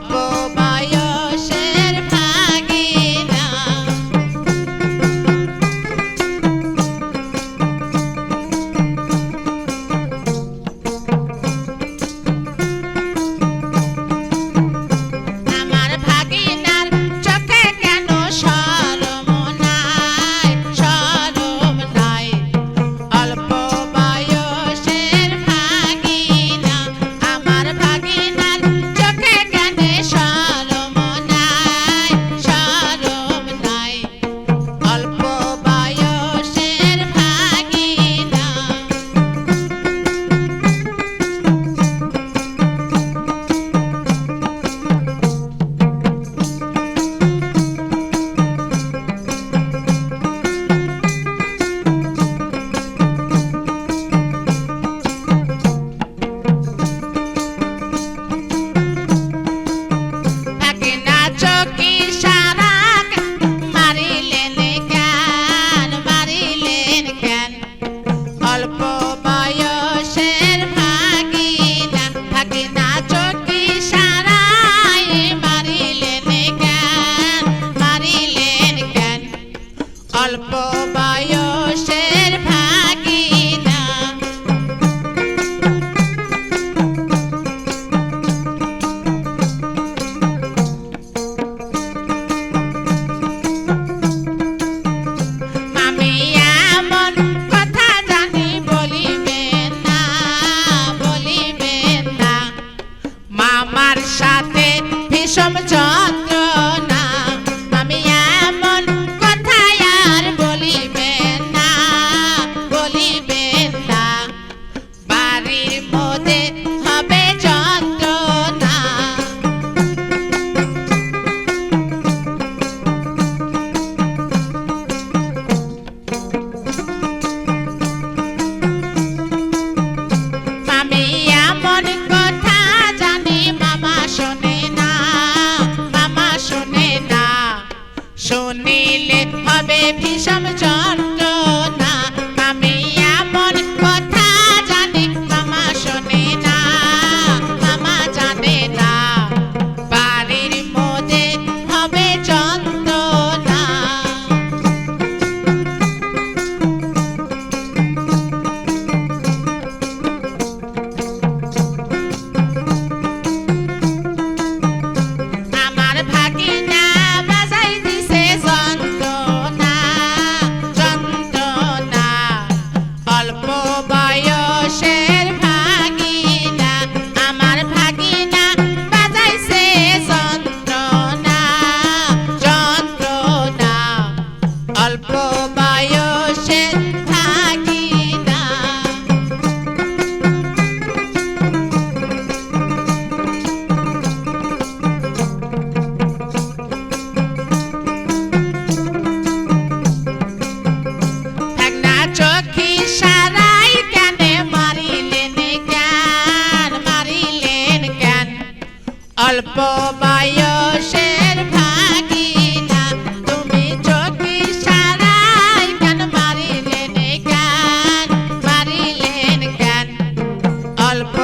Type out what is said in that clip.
help Alpo Bayo সখী সারাই কেনে, মারিলেন কেন মারিলেন কেন অল্প বয়সের ভাগিনা, তুমি চোখী সারাই কেন, মারিলেন কেন মারিলেন কেন অল্প